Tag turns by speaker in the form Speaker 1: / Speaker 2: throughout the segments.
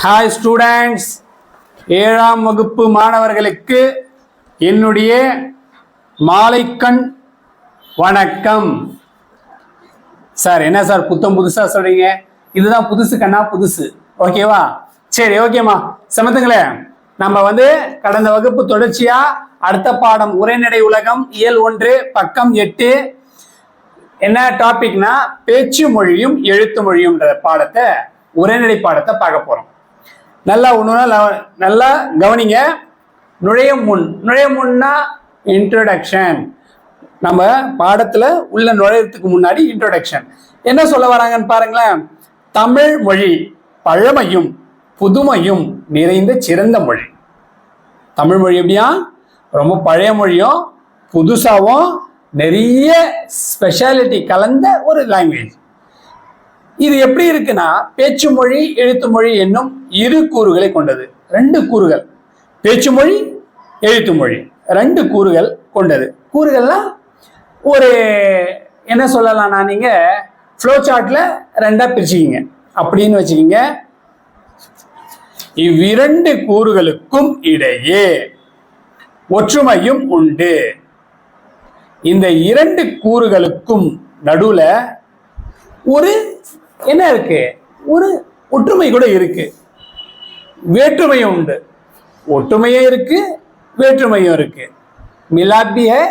Speaker 1: Hi students ஏழாம் வகுப்பு மாணவர்களுக்கு என்னுடைய மாலைக்கண் வணக்கம். சார் என்ன சார் புத்தம் புதுசாக சொல்கிறீங்க இதுதான் புதுசு கண்ணா புதுசு. ஓகேவா சரி ஓகேம்மா சமத்துங்களே நம்ம வந்து கடந்த வகுப்பு தொடர்ச்சியாக அடுத்த பாடம் உரைநடை உலகம் இயல் ஒன்று பக்கம் எட்டு. என்ன டாபிக்னா பேச்சு மொழியும் எழுத்து மொழியும்ன்ற பாடத்தை உரைநடை பாடத்தை பார்க்க போகிறோம் நல்லா ஒன்று நல்லா கவனிங்க. நுழைய முன். நுழைய முன்னா இன்ட்ரடக்ஷன் நம்ம பாடத்தில் உள்ள நுழையத்துக்கு முன்னாடி இன்ட்ரடக்ஷன் என்ன சொல்ல வராங்கன்னு பாருங்களேன். தமிழ் மொழி பழமையும் புதுமையும் நிறைந்த சிறந்த மொழி. தமிழ் மொழி எப்படியா? ரொம்ப பழைய மொழியும் புதுசாகவும் நிறைய ஸ்பெஷாலிட்டி கலந்த ஒரு லாங்குவேஜ் இது எப்படி இருக்குன்னா பேச்சு மொழி எழுத்து மொழி என்னும் இரு கூறுகளை கொண்டது. ரெண்டு கூறுகள். பேச்சு மொழி எழுத்து மொழி. ரெண்டு கூறுகள் கொண்டது. கூறுகள்லாம் ஒரு என்ன சொல்லலாம்னா நீங்க ஃப்ளோ சார்ட்ல ரெண்டா பிரிச்சுக்கிங்க. அப்படின்னு வச்சுக்கிங்க. இவ்விரண்டு கூறுகளுக்கும் இடையே ஒற்றுமையும் உண்டு. இந்த இரண்டு கூறுகளுக்கும் நடுவுல ஒரு என்ன இருக்கு? ஒரு ஒற்றுமை கூட இருக்கு. வேற்றுமையும் உண்டு. ஒற்றுமையும் இருக்கு வேற்றுமையும் இருக்கு. மிலாபிய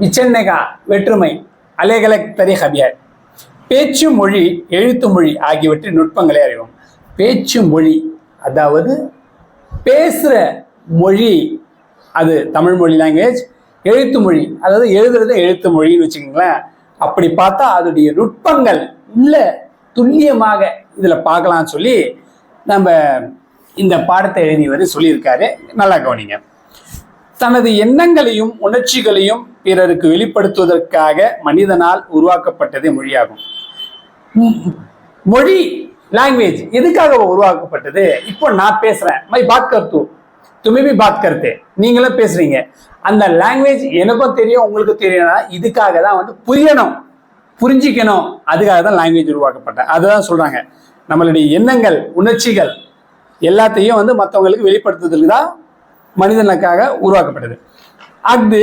Speaker 1: விச்சன்னகா வேற்றுமை. அலைகளை தரி ஹபியாய் பேச்சு மொழி எழுத்து மொழி ஆகியவற்றின் நுட்பங்களை அறிவோம். பேச்சு மொழி அதாவது பேசுகிற மொழி அது தமிழ் மொழி லாங்குவேஜ் எழுத்து மொழி அதாவது எழுதுறது எழுத்து மொழின்னு வச்சுக்கோங்களேன். அப்படி பார்த்தா அதோடைய நுட்பங்கள் உள்ள துல்லியமாக இதில் பார்க்கலாம்னு சொல்லி நம்ம இந்த பாடத்தை எழுதியவர் சொல்லியிருக்காரு. நல்லா கவனிங்க. தனது எண்ணங்களையும் உணர்ச்சிகளையும் பிறருக்கு வெளிப்படுத்துவதற்காக மனிதனால் உருவாக்கப்பட்டதே மொழியாகும். மொழி லாங்குவேஜ் எதுக்காக உருவாக்கப்பட்டது? இப்போ நான் பேசுறேன். மை பாத் கர்த்து துமி பி பாத் கர்த்தே நீங்களும் பேசுறீங்க. அந்த லாங்குவேஜ் எனக்கும் தெரியும் உங்களுக்கும் தெரியும்னா இதுக்காக தான் வந்து புரியணும். புரிஞ்சிக்கணும். அதுக்காக தான் லாங்குவேஜ் உருவாக்கப்பட்டேன் அதுதான் சொல்றாங்க. நம்மளுடைய எண்ணங்கள் உணர்ச்சிகள் எல்லாத்தையும் வந்து மற்றவங்களுக்கு வெளிப்படுத்துறதுக்கு தான் மனிதனுக்காக உருவாக்கப்பட்டது. அது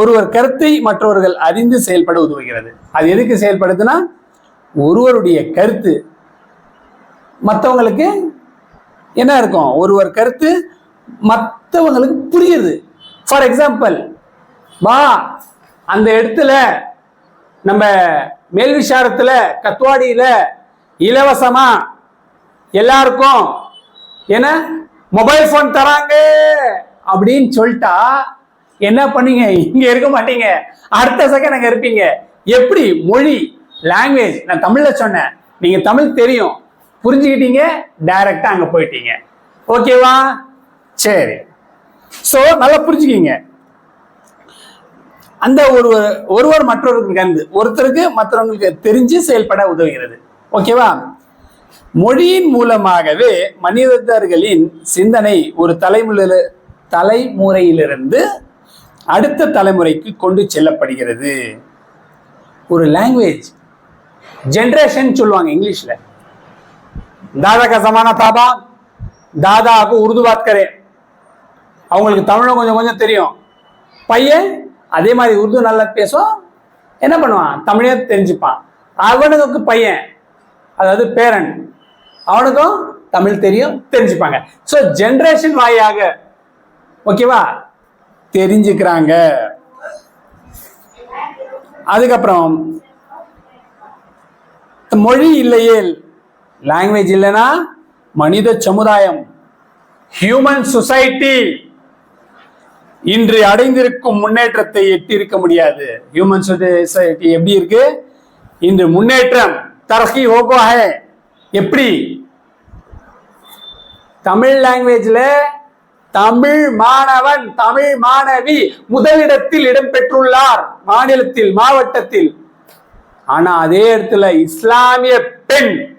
Speaker 1: ஒருவர் கருத்தை மற்றவர்கள் அறிந்து செயல்பட உதவுகிறது. அது எதுக்கு செயல்படுதுன்னா ஒருவருடைய கருத்து மற்றவங்களுக்கு என்ன இருக்கும்? ஒருவர் கருத்து மற்றவங்களுக்கு புரியுது. ஃபார் எக்ஸாம்பிள் வா அந்த இடத்துல நம்ம மேல்விசாரத்தில் கத்வாடியில் இலவசமாக எல்லாருக்கும் என்ன? மொபைல் ஃபோன் தராங்க. அப்படின்னு சொல்லிட்டா என்ன பண்ணீங்க? இங்கே இருக்க மாட்டீங்க. அடுத்த செகண்ட் அங்கே இருப்பீங்க. எப்படி? மொழி லாங்குவேஜ் நான் தமிழில் சொன்னேன். நீங்கள் தமிழ் தெரியும். புரிஞ்சுக்கிட்டீங்க. டைரக்டா அங்கே போயிட்டீங்க. ஓகேவா சரி. ஸோ நல்லா புரிஞ்சுக்கிங்க. அந்த ஒருவர் ஒருவர் மற்றொருக்கு கண்டு ஒருத்தருக்கு மற்றவங்களுக்கு தெரிஞ்சு செயல்பட உதவுகிறது. ஓகேவா மொழியின் மூலமாகவே மனிதர்களின் சிந்தனை ஒரு தலைமுறையில் தலைமுறையிலிருந்து அடுத்த தலைமுறைக்கு கொண்டு செல்லப்படுகிறது. ஒரு லாங்குவேஜ் ஜென்ரேஷன் சொல்லுவாங்க இங்கிலீஷில். தாதா கசமான பாபா தாதாவுக்கு உருது வாத்கரே. அவங்களுக்கு தமிழும் கொஞ்சம் கொஞ்சம் தெரியும். பையன் அதே மாதிரி உருது நல்லா பேசும். என்ன பண்ணுவான்? தமிழே தெரிஞ்சுப்பான். அவனுக்கு பையன் அதாவது பேரன் அவனுக்கும் தமிழ் தெரியும் தெரிஞ்சுப்பாங்க. ஸோ ஜென்ரேஷன் வாயாக ஓகேவா தெரிஞ்சுக்கிறாங்க. அதுக்கப்புறம் மொழி இல்லையேல் லாங்குவேஜ் இல்லைன்னா மனித சமுதாயம் ஹியூமன் சொசைட்டி இன்று அடைந்திருக்கும் முன்னேற்றத்தை எட்டியிருக்க முடியாது. ஹியூமன் சொசைட்டி எப்படி இருக்கு? இன்று முன்னேற்றம் தரகி ஹோகோ எப்படி? தமிழ் லாங்குவேஜ்ல தமிழ் மாணவன் தமிழ் மாணவி முதலிடத்தில் இடம்பெற்றுள்ளார் மாநிலத்தில் மாவட்டத்தில். ஆனா அதே இடத்துல இஸ்லாமிய பெண்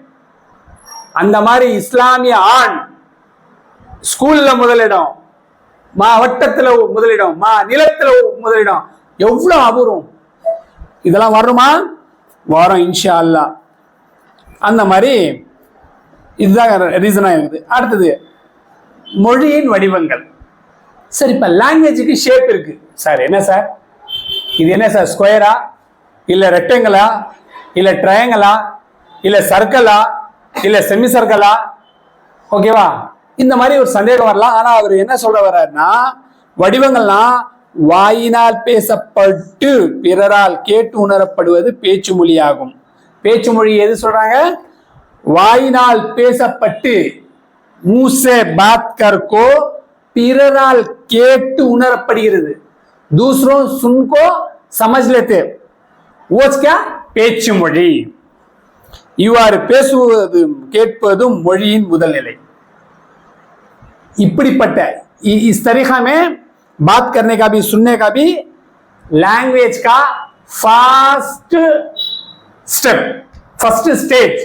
Speaker 1: அந்த மாதிரி இஸ்லாமிய ஆண் ஸ்கூல்ல முதலிடம். மாவட்டத்துல முதலிடம் மா நிலத்துல முதலிடம். எவ்வளவு அபூர்வம். இதெல்லாம் வரணுமா? வரும் இன்ஷா அல்லா அந்த மாதிரி இதுதான் ரீசனாக இருக்குது. அடுத்தது மொழியின் வடிவங்கள். சார் இப்போ லாங்குவேஜுக்கு ஷேப் இருக்கு. சார் என்ன சார்? இது என்ன சார் ஸ்கொயரா இல்லை ரெக்டங்கிளா இல்லை ட்ரையாங்கிளா இல்லை சர்க்கிளா இல்லை செமி சர்க்கிளா ஓகேவா இந்த மாதிரி ஒரு சந்தேகம் வரலாம் ஆனா அவர் என்ன சொல்ற வர்றாருன்னா வடிவங்கள்லாம் வாயினால் பேசப்பட்டு பிறரால் கேட்டு உணரப்படுவது பேச்சு மொழியாகும் பேச்சு மொழி எது சொல்றாங்க வாயினால் பேசப்பட்டு மூசே பாத் கர்கோ பிறரால் கேட்டு உணரப்படுகிறது दूसरों सुनको समझ लेते वो क्या பேச்சு மொழி இவ்வாறு பேசுவதும் கேட்பதும் மொழியின் முதல் நிலை இப்படிப்பட்ட इ- इस तरीका में बात करने का भी सुनने का भी लैंग्वेज का फर्स्ट ஸ்டெப் ஃபர்ஸ்ட் ஸ்டேஜ்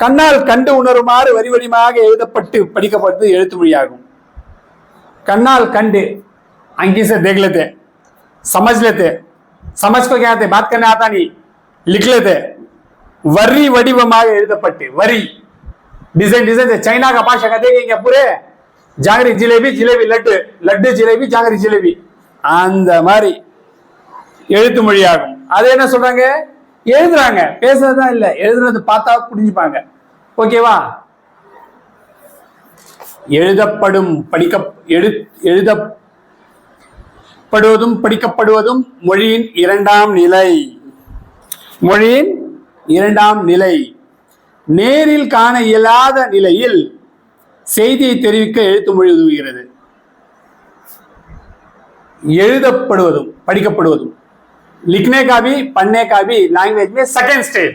Speaker 1: கண்ணால் கண்டு உணருமாறு வரி வடிவமாக எழுதப்பட்டு படிக்கப்பட்டது எழுத்து மொழியாகும் कन्नाल कंडे अंकी से देख लेते समझ लेते समझ को क्या आते बात करने आता नहीं लिख लेते वरी வடிவமாக எழுதப்பட்டு வரி டிசைன் டிசைன் சைனா का भाषा का देखेंगे पूरे ஜாங்கரி ஜிலேபி ஜிலேபி லட்டு லட்டு ஜிலேபி ஜாங்கரி ஜிலேபி அந்த மாதிரி எழுத்து மொழியாகும் அது என்ன சொல்றாங்க எழுதுறாங்க பேசுறதுதான் இல்ல எழுதுறது பார்த்தா புரிஞ்சுப்பாங்க ஓகேவா எழுதப்படும் படிக்க எழு எழுதப்படுவதும் படிக்கப்படுவதும் மொழியின் இரண்டாம் நிலை மொழியின் இரண்டாம் நிலை நேரில் காண இயலாத நிலையில் செய்தியை தெரிவிக்க எழுத்து மொழி உதவுகிறது எழுதப்படுவதும் படிக்கப்படுவதும் लिखने का भी पढ़ने का भी लैंग्वेज में सेकेंड स्टेज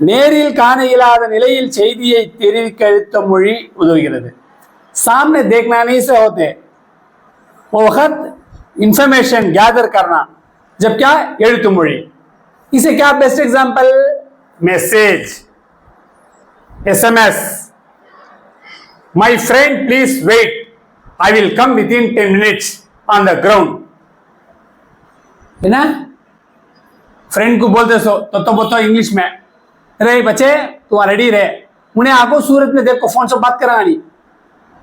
Speaker 1: நேரில் காண இயலாத நிலையில் செய்தியை தெரிவிக்க எழுத்த மொழி உதவுகிறது सामने देखना नहीं से होते वो वक्त इंफॉर्मेशन गैदर करना जब क्या எழுத்து மொழி इसे क्या best example Message SMS My friend, please wait. I will come within 10 minutes on the ground. है ना फ्रेंड को बोलते सो तो तो बोतो इंग्लिश में अरे बच्चे तू रेडी रहे उन्हें आको सूरत में देखो फोन से बात करानी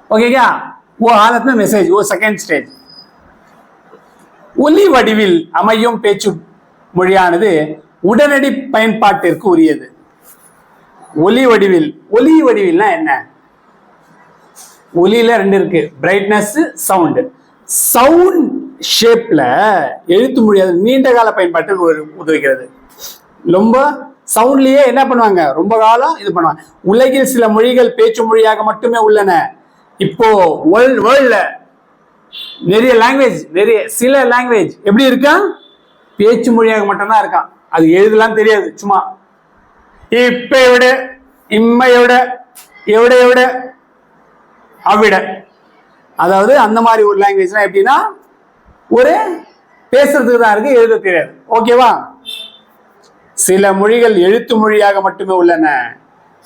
Speaker 1: ओके क्या वो हालत में मैसेज वो सेकंड स्टेज ஒலி வடிவில் அமையும் பேச்சு மொழியானது உடனடி பயன்பாட்டிற்கு உரியது. ஒலி வடிவில் ஒலி வடிவில்னா என்ன? ஒலியில ரெண்டு இருக்கு. பிரைட்னஸ் சவுண்ட் சவுண்ட் ஷேப்ல எழுத்து முடியாது நீண்ட கால பயன்பாட்டுக்கு உதவுகிறது. ரொம்ப சவுண்ட்லயே என்ன பண்ணுவாங்க? ரொம்ப காலம் இது பண்ணுவாங்க. உலகில் சில மொழிகள் பேச்சு மொழியாக மட்டுமே உள்ளன. இப்போ வேர்ல்ட் வேர்ல்ட்ல நிறைய லாங்குவேஜ் நிறைய சில லாங்குவேஜ் எப்படி இருக்கான் பேச்சு மொழியாக மட்டும்தான் இருக்கான். அது எழுதலாம் தெரியாது சும்மா. இப்ப எவிட இம்ம எவிட எவிட எவிட அவ்விட. அதாவது அந்த மாதிரி ஒரு லாங்குவேஜ்லாம் எப்படின்னா ஒரு பேசுறதுக்கு தான் இருக்கு எழுத தெரியாது. ஓகேவா சில மொழிகள் எழுத்து மொழியாக மட்டுமே உள்ளன.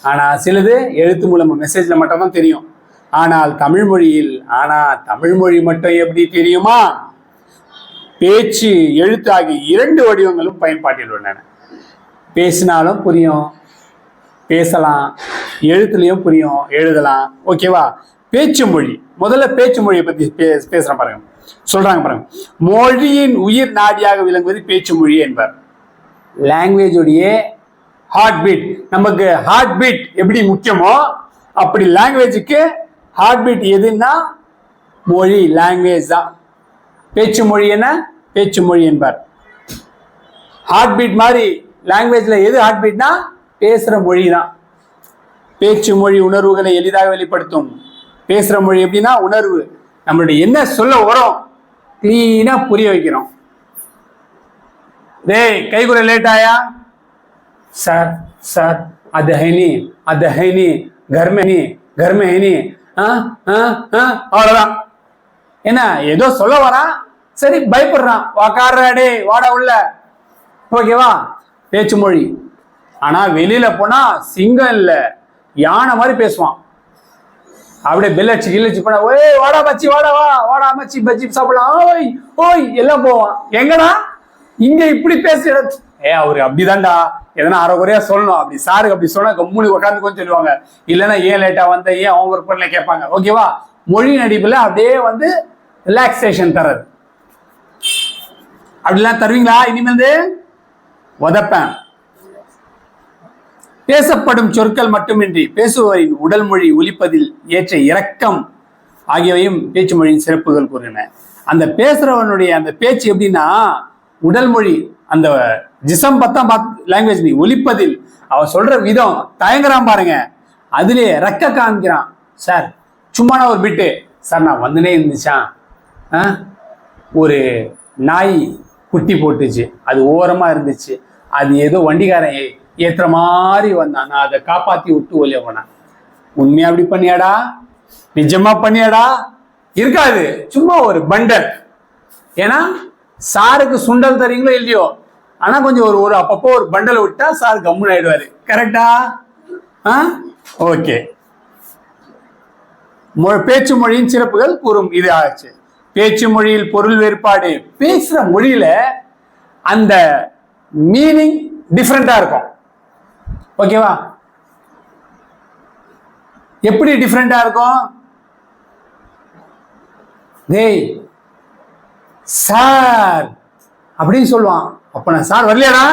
Speaker 1: ஆனால் சிலது எழுத்து மூலம் மெசேஜில் மட்டும்தான் தெரியும். ஆனால் தமிழ் மொழியில் ஆனால் தமிழ் மொழி மட்டும் எப்படி தெரியுமா? பேச்சு எழுத்து ஆகிய இரண்டு வடிவங்களும் பயன்பாட்டில் உள்ளன. பேசினாலும் புரியும் பேசலாம் எழுத்துலையும் புரியும் எழுதலாம். ஓகேவா பேச்சு மொழி. முதல்ல பேச்சு மொழியை பத்தி பே- பேசுறேன் பாருங்க. சொல்றாங்க பாருங்க. மொழியின் உயிர் நாடியாக விளங்குவது பேச்சு மொழி என்பார். லாங்குவேஜோடைய ஹார்ட் பீட் நமக்கு ஹார்ட் பீட் எப்படி முக்கியமோ அப்படி லாங்குவேஜுக்கு ஹார்ட் பீட் எதுன்னா மொழி லாங்குவேஜ் தான். பேச்சு மொழி என்ன? பேச்சு மொழி என்பார். ஹார்ட் பீட் மாதிரி லாங்குவேஜில் எது ஹார்ட் பீட்னா பேசுகிற மொழி தான். பேச்சு மொழி உணர்வுகளை எளிதாக வெளிப்படுத்தும். பேசுகிற மொழி எப்படின்னா? உணர்வு. நம்மளுடைய என்ன சொல்ல வரும் கிளீனாக புரிய வைக்கிறோம். டேய் கைகுறை லேட் ஆயா? சார் சார் அது ஹைனி அது ஹைனி கர்மஹினி கர்மஹினி ஆ ஆ ஆ அவ்வளோதான் என்ன ஏதோ சொல்ல வரான் சரி பயப்படுறான். உக்காடுறா டே வாடா உள்ள. ஓகேவா பேச்சு மொழி. ஆனா வெளியில போனா சிங்கம் இல்ல. யானை மாதிரி பேசுவான். அப்படியே பெல் கில்லச்சி கில்லடிச்சு போனா ஓய் வாடா மச்சி வாடா வா. வாடா மச்சி பச்சி சாப்பிடலாம். ஓய் ஓய் எல்லாம் போவான். எங்கடா? இங்க இப்படி பேசி ஏ அவரு அப்படிதான்டா. எதனா அரைகுறையா சொல்லணும். அப்படி சாருக்கு அப்படி சொன்னா கம்முனி உட்காந்துக்கோன்னு சொல்லுவாங்க. இல்லைன்னா ஏன் லேட்டா வந்த? ஏன் ஹோம்ஒர்க் பண்ணல? கேட்பாங்க. ஓகேவா மொழி நடிப்புல அப்படியே வந்து ரிலாக்ஸேஷன் தர்றது. அப்படிலாம் தருவீங்களா? இனிமேல் உதப்பேன். பேசப்படும் சொற்கள் மட்டுமின்றி பேசுபவரின் உடல் மொழி ஒலிப்பதில் ஏற்ற இரக்கம் ஆகியவையும் பேச்சு மொழியின் சிறப்புகள் கூறின. அந்த பேசுறவனுடைய அந்த பேச்சு எப்படின்னா உடல் மொழி அந்த ஜிசம் பத்தாம் லாங்குவேஜ் நீ ஒலிப்பதில் அவன் சொல்ற விதம் தயங்குறான் பாருங்க. அதிலே ரெக்க காமிக்கிறான் சார் சும்மா ஒரு பிட்டு சார் நான் வந்துனே இருந்துச்சான் ஒரு நாய் குட்டி போட்டுச்சு. அது ஓரமாக இருந்துச்சு. அது ஏதோ வண்டிக்காரன் ஏற்றுற மாதிரி வந்தான். நான் அதை காப்பாற்றி விட்டு ஒலியவனா உண்மையா அப்படி பண்ணியாடா? நிஜமா பண்ணியாடா? இருக்காது. சும்மா ஒரு பண்டல். ஏன்னா சாருக்கு சுண்டல் தரீங்களோ இல்லையோ? ஆனா கொஞ்சம் ஒரு ஒரு அப்பப்போ ஒரு பண்டல் விட்டா சார் கம்முன்னு ஆயிடுவாரு கரெக்டா? ஆ? ஓகே. மொ- பேச்சு மொழியின் சிறப்புகள் கூறும். இது ஆச்சு. பேச்சு மொழியில் பொருள் வேறுபாடு பேசுற மொழியில அந்த மீனிங் டிஃப்ரெண்டா இருக்கும். ஓகேவா எப்படி டிஃப்ரெண்டா இருக்கும்? டேய் சார் அப்படின்னு சொல்லுவான். அப்ப நான் சார் வரலையாடா?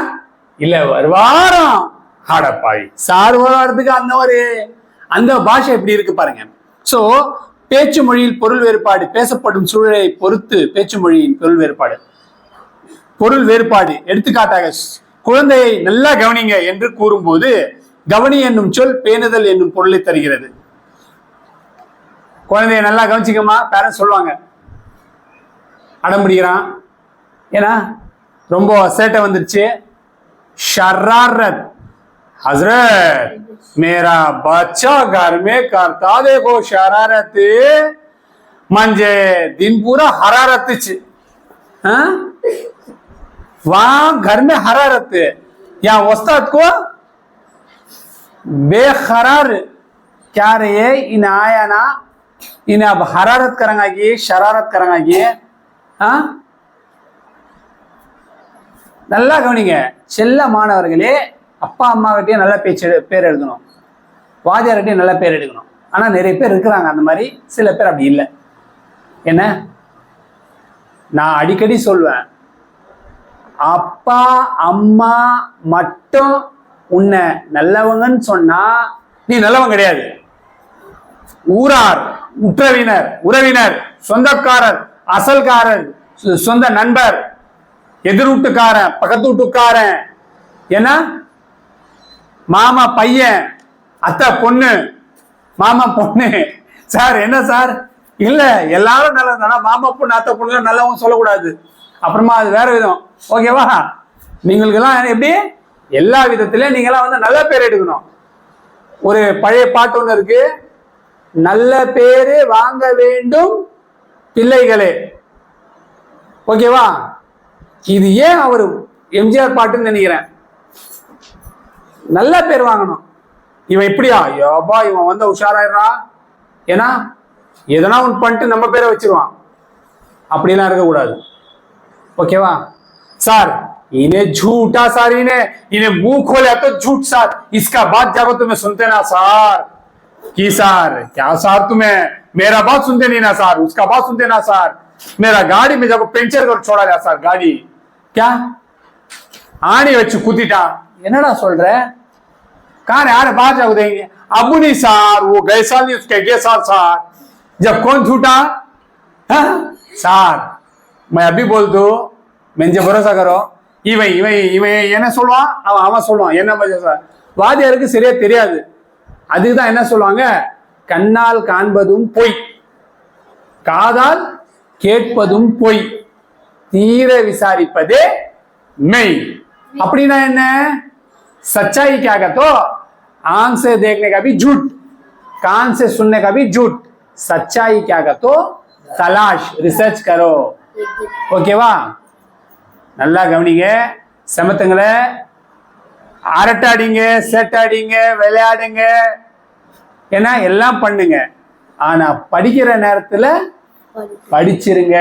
Speaker 1: இல்ல வருவாராம் ஆடப்பாய் சார் வராதுக்கு அந்த ஒரு அந்த பாஷை எப்படி இருக்கு பாருங்க. சோ பேச்சு மொழியில் பொருள் வேறுபாடு பேசப்படும் சூழலை பொறுத்து பேச்சு மொழியின் பொருள் வேறுபாடு. பொருள் வேறுபாடு. எடுத்துக்காட்டாக குழந்தையை நல்லா கவனிங்க என்று கூறும்போது கவனி என்னும் சொல் பேணுதல் என்னும் பொருளை தருகிறது. குழந்தைய நல்லா கவனிச்சிக்கமா பேரண்ட்ஸ் சொல்லுவாங்க. அடம் பிடிக்கிறான். ஏன்னா ரொம்ப சேட்டை வந்துருச்சு. ஷராரத் हजरत मेरा बच्चा घर में करता देखो शरारत म्हणजे दिन पूरा हरारत च हाँ? वहां घर में हरारत यहाँ उस्ताद को बेखरार क्या रहे इन आया ना इन अब हरारत करेंगे शरारत करेंगे हाँ நல்லா கவனிங்க செல்ல மாணவர்களே அப்பா அம்மாகிட்டயும் நல்ல பேச்சு பேர் எழுதணும். வாத்தியார்கிட்டயும் நல்ல பேர் எடுக்கணும். ஆனா நிறைய பேர் இருக்கிறாங்க. அந்த மாதிரி சில பேர் அப்படி இல்லை. என்ன? நான் அடிக்கடி சொல்வேன் அப்பா அம்மா மட்டும் உன்னை நல்லவங்கன்னு சொன்னா நீ நல்லவன் கிடையாது. ஊரார் உற்றவினர் உறவினர் சொந்தக்காரர் அசல்காரர் சொ- சொந்த நண்பர் எதிர் வீட்டுக்காரன் பக்கத்து வீட்டுக்காரன். ஏன்னா மாமா பையன் அத்தை பொண்ணு மாமா பொண்ணு. சார் என்ன சார்? இல்ல எல்லாரும் நல்லா மாமா பொண்ணு அத்தை பொண்ணு நல்லவங்க சொல்லக்கூடாது. அப்புறமா அது வேற விதம். ஓகேவா? நீங்களுக்கெல்லாம் எப்படி? எல்லா விதத்திலயும் நீங்களாம் வந்து நல்ல பேர் எடுக்கணும். ஒரு பழைய பாட்டு ஒண்ணு இருக்கு. நல்ல பேரு வாங்க வேண்டும் பிள்ளைகளே. ஓகேவா? இது ஏன் அவர் எம்ஜிஆர் பாட்டுன்னு நினைக்கிறேன்? நல்ல பேர் வாங்கணும். இவன் எப்படியா ஐயோப்பா இவன் வந்து உஷாராயிடுறான் ஏன்னா எதனா உன் பண்ணிட்டு நம்ம பேரை வச்சிருவான். அப்படிலாம் இருக்கக்கூடாது. ஓகேவா? சார் இனே झूठा சார் இனே इन्हें मुंह खोला तो झूठ सर इसका बात जाको तुम्हें सुनते ना सर की सर क्या सर तुम्हें मेरा சார் உஸ்கா பாத் ना சார். மேரா காடி सुनते ना सर मेरा गाड़ी में जाको पंचर ஆணி வச்சு குத்திட்டான் என்னடா சொல்ற? कौन यार बाहर जाओ देंगे अब नहीं सार वो गए साल नहीं उसके अगले साल सार जब कौन झूठा हाँ? सार मैं अभी बोल दू மெஞ்ச பரோசா கரோ இவன் இவன் இவன் என்ன சொல்லுவான் அவன் அவன் சொல்லுவான் என்ன மஜா சார் வாதியாருக்கு சரியா தெரியாது அதுக்கு தான் என்ன சொல்லுவாங்க கண்ணால் காண்பதும் பொய் காதால் கேட்பதும் பொய் தீர விசாரிப்பதே மெய் அப்படின்னா என்ன सच्चाई क्या कहते तो आंख से देखने का भी झूठ कान से सुनने का भी झूठ सच्चाई क्या कहते तो तलाश रिसर्च करो ஓகேவா நல்லா கவனிங்க செமத்துங்களே அரட்டாடிங்க செட்டாடிங்க விளையாடுங்க ஏன்னா எல்லாம் பண்ணுங்க ஆனா படிக்கிற நேரத்துல படிச்சிருங்க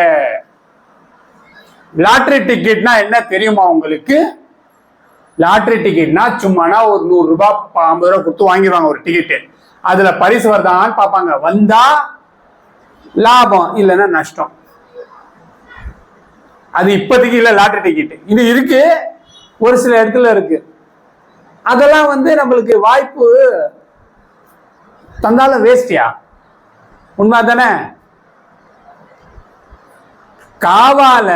Speaker 1: லாட்டரி டிக்கெட்னா என்ன தெரியுமா உங்களுக்கு லாட்ரி டிக்கெட்னா சும்மானா ஒரு நூறு ரூபாய் ஐம்பது ரூபாய் கொடுத்து வாங்கிடுவாங்க ஒரு டிக்கெட்டு அதுல பரிசு வருதான்னு பார்ப்பாங்க. வந்தா லாபம் இல்லைன்னா நஷ்டம். அது இப்போதைக்கு இல்லை லாட்ரி டிக்கெட் இது இருக்கு ஒரு சில இடத்துல இருக்கு. அதெல்லாம் வந்து நம்மளுக்கு வாய்ப்பு தந்தாலும் வேஸ்டியா உண்மை தானே காவால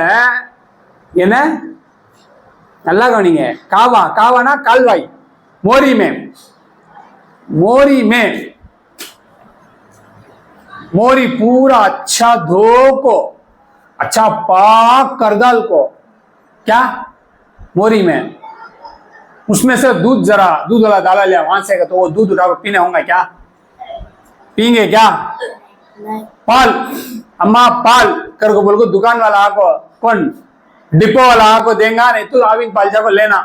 Speaker 1: என்ன? நல்லா கவனிங்க காவா காவானா கால்வாய் மோரி में मोरी में मोरी पूरा अच्छा धो को अच्छा पाक कर डाल को क्या मोरी में उसमें से दूध जरा दूध वाला डाला लिया वहां से तो वो दूध उठा के पीने होगा क्या पीएंगे क्या
Speaker 2: नहीं
Speaker 1: पाल अम्मा पाल कर को बोल को दुकान वाला आको कौन डिपो वाला आको देगा नहीं तो आविन पाल जाको लेना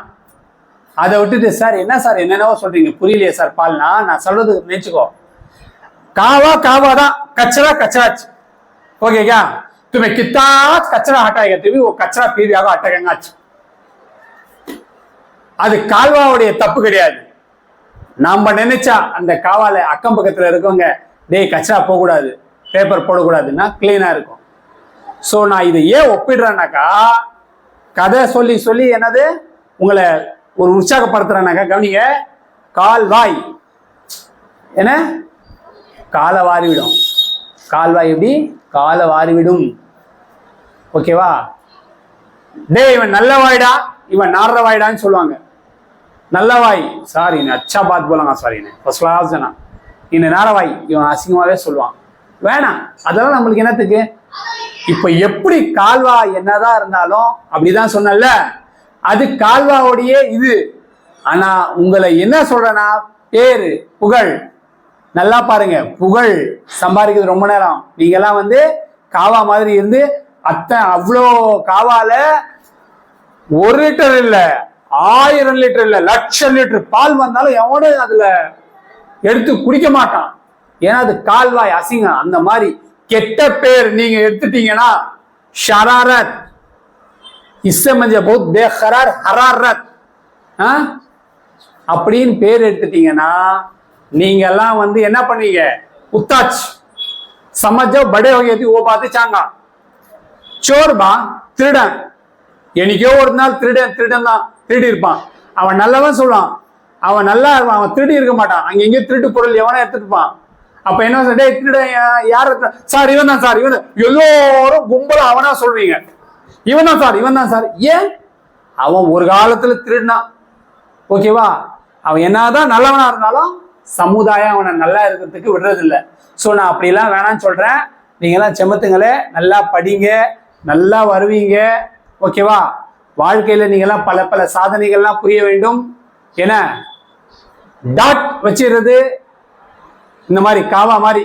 Speaker 1: அதை விட்டுட்டு சார் என்ன சார் என்னென்னவோ சொல்றீங்க புரியலையே சார் பால்னா நான் சொல்றது நினைச்சுக்கோ कावा कावा था कचरा कचरा ओके क्या तुम्हें कितना कचरा हटाएगा तभी वो कचरा फिर जागा हटाएगा அது கால்வாவுடைய தப்பு கிடையாது நாம நினைச்சா அந்த காவால அக்கம் பக்கத்துல இருக்கவங்க டேய் கச்சரா போகக்கூடாது பேப்பர் போடக்கூடாதுன்னா கிளீனா இருக்கும் ஸோ நான் இதை ஏன் ஒப்பிடுறேன்னாக்கா கதை சொல்லி சொல்லி என்னது? உங்களை ஒரு உற்சாகப்படுத்துறேனாக்கா கவனிங்க. கால்வாய் என்ன? காலை வாரிவிடும். கால்வாய் எப்படி? காலை வாரிவிடும். ஓகேவா? டேய் இவன் நல்ல வாய்டா. இவன் நாடுற வாய்டான்னு சொல்லுவாங்க. நல்ல வாய். சாரி அச்சா பாத் போலாங்க சாரி ஃபர்ஸ்ட் கிளாஸ் தானா இன்னும் நாரவாய் இவன் அசிங்கமாவே சொல்லுவான். வேணாம். அதெல்லாம் நம்மளுக்கு என்னத்துக்கு? இப்ப எப்படி கால்வா என்னதான் இருந்தாலும் அப்படிதான் சொன்னல அது கால்வாவுடைய இது. ஆனா உங்களை என்ன சொல்றேன்னா பேரு புகழ். நல்லா பாருங்க புகழ். சம்பாதிக்கிறது ரொம்ப நேரம். நீங்கெல்லாம் வந்து காவா மாதிரி இருந்து அத்தனை அவ்வளோ காவால ஒரு லிட்டர் இல்ல ஆயிரம் லிட்டர் இல்ல லட்சம் லிட்டர் பால் வந்தாலும் எவனும் அதுல எடுத்து குடிக்க மாட்டான். ஏன்னா அது கால்வாய் அசிங்கம். அந்த மாதிரி கெட்ட பேர் நீங்க எடுத்துட்டீங்கன்னா ஷராரத். இஸ்ஸமஞ்ச போத் பேஹரார் ஹராரத். அப்படின்னு பேர் எடுத்துட்டீங்கன்னா நீங்கெல்லாம் வந்து என்ன பண்ணீங்க உத்தாச். சமஜ படே வகையத்தி பார்த்து பார்த்துச்சாங்க சோர்பா திருடன். எனக்கோ ஒரு நாள் திருடன் திருடன் தான். திருடி இருப்பான். அவன் நல்லவன் சொல்லுவான். அவன் நல்லா இருப்பான். அவன் திருடி இருக்க மாட்டான். அங்க எங்கேயும் திருட்டு பொருள் எவனா எடுத்துட்டு இருப்பான். அப்ப என்ன சொல்ற, டேய் யார் சார் இவன் தான் சார் இவன் எல்லோரும் கும்பல அவனா சொல்றீங்க. இவன் தான் சார் இவன் தான் சார். ஏன்? அவன் ஒரு காலத்துல திருடினான். ஓகேவா? அவன் என்னதான் நல்லவனா இருந்தாலும் சமுதாயம் அவனை நல்லா இருக்கிறதுக்கு விடுறதில்ல. ஸோ நான் அப்படிலாம் வேணாம்னு சொல்றேன். நீங்களாம் செமத்துங்களே நல்லா படிங்க நல்லா வருவீங்க. ஓகேவா? வாழ்க்கையில நீங்களாம் பல பல சாதனைகள்லாம் புரிய வேண்டும். என்ன? டாட் வச்சிருது இந்த மாதிரி காவா மாதிரி.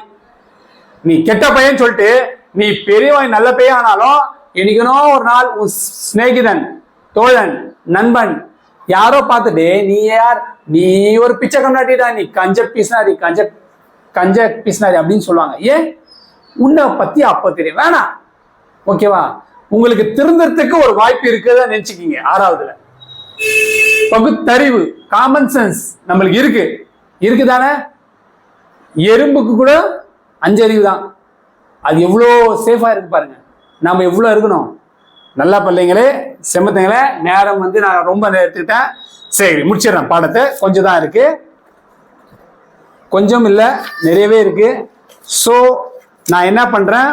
Speaker 1: நீ கெட்ட பையன் சொல்லிட்டு நீ பெரியவன் நல்ல பையன் ஆனாலும் எனக்குனோ ஒரு நாள் உன் சிநேகிதன் தோழன் நண்பன் யாரோ பார்த்துட்டு நீ யார்? நீ ஒரு பிச்சை கண்ணாட்டிடா நீ கஞ்ச பீசினாரி கஞ்ச கஞ்ச பீசினாரி அப்படின்னு சொல்லுவாங்க. ஏன்? உன்னை பத்தி அப்ப தெரியும். வேணாம். ஓகேவா? உங்களுக்கு திருந்தறதுக்கு ஒரு வாய்ப்பு இருக்குதா நினைச்சுக்கீங்க ஆறாவதுல. பகுத்தறிவு காமன் சென்ஸ் நம்மளுக்கு இருக்கு. இருக்குதானே? எறும்புக்கு கூட அஞ்சறிவு தான். அது எவ்வளோ சேஃபாக இருக்கு பாருங்க. நாம் எவ்வளோ இருக்கணும்? நல்லா பிள்ளைங்களே செமத்துங்களே நேரம் வந்து நான் ரொம்ப எடுத்துக்கிட்டேன் சரி முடிச்சிடுறேன். பாடத்தை கொஞ்சம் தான் இருக்கு. கொஞ்சம் இல்லை நிறையவே இருக்கு. ஸோ நான் என்ன பண்ணுறேன்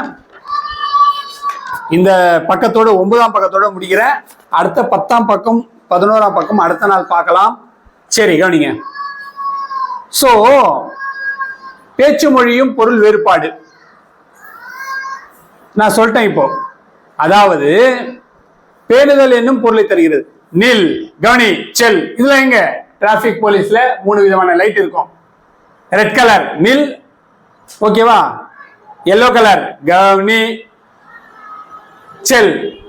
Speaker 1: இந்த பக்கத்தோட ஒன்பதாம் பக்கத்தோட முடிக்கிறேன். அடுத்த பத்தாம் பக்கம் பதினோராம் பக்கம் அடுத்த நாள் பார்க்கலாம். சரி கவனிங்க. ஸோ பேச்சு மொழியும் பொருள் வேறுபாடு. நான் சொல்லிட்டேன் இப்போ. அதாவது பேணுதல் என்னும் பொருளை தருகிறது. நில் கவனி செல். இதுல எங்க? டிராபிக் போலீஸ்ல மூணு விதமான லைட் இருக்கும். ரெட் கலர் நில். ஓகேவா எல்லோ கலர் கவனி செல்.